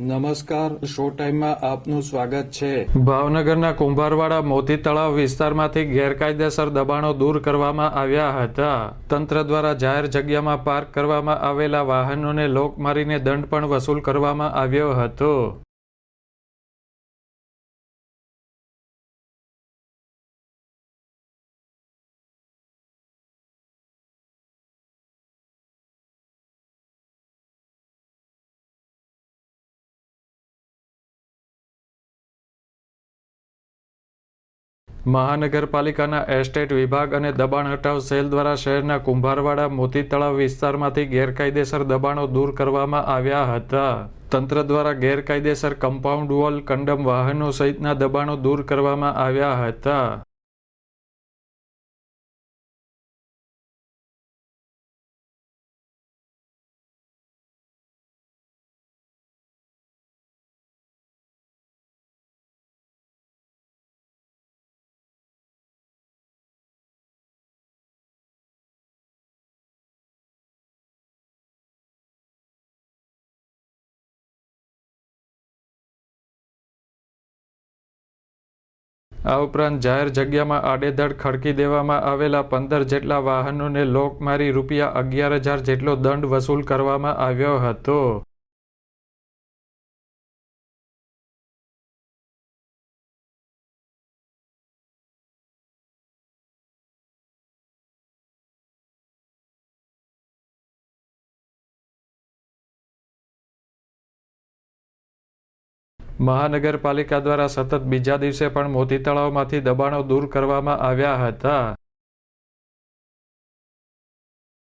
નમસ્કાર, શો ટાઈમમાં આપનું સ્વાગત છે. ભાવનગરના કુંભારવાડા મોતી તળાવ વિસ્તારમાંથી ગેરકાયદેસર દબાણો દૂર કરવામાં આવ્યા હતા. તંત્ર દ્વારા જાહેર જગ્યામાં પાર્ક કરવામાં આવેલા વાહનોને લોક મારીને દંડ પણ વસૂલ કરવામાં આવ્યો હતો. મહાનગરપાલિકાના એસ્ટેટ વિભાગ અને દબાણ હટાવ સેલ દ્વારા શહેરના કુંભારવાડા મોતી તળાવ વિસ્તારમાંથી ગેરકાયદેસર દબાણો દૂર કરવામાં આવ્યા હતા. તંત્ર દ્વારા ગેરકાયદેસર કમ્પાઉન્ડ વોલ કંડમ વાહનો સહિતના દબાણો દૂર કરવામાં આવ્યા હતા. આ ઉપરાંત જાહેર જગ્યામાં આડેધડ ખડકી દેવામાં આવેલા પંદર જેટલા વાહનોને લોક મારી રૂપિયા અગિયાર હજાર જેટલો દંડ વસૂલ કરવામાં આવ્યો હતો. મહાનગરપાલિકા દ્વારા સતત બીજા દિવસે પણ મોતી તળાવમાંથી દબાણો દૂર કરવામાં આવ્યા હતા.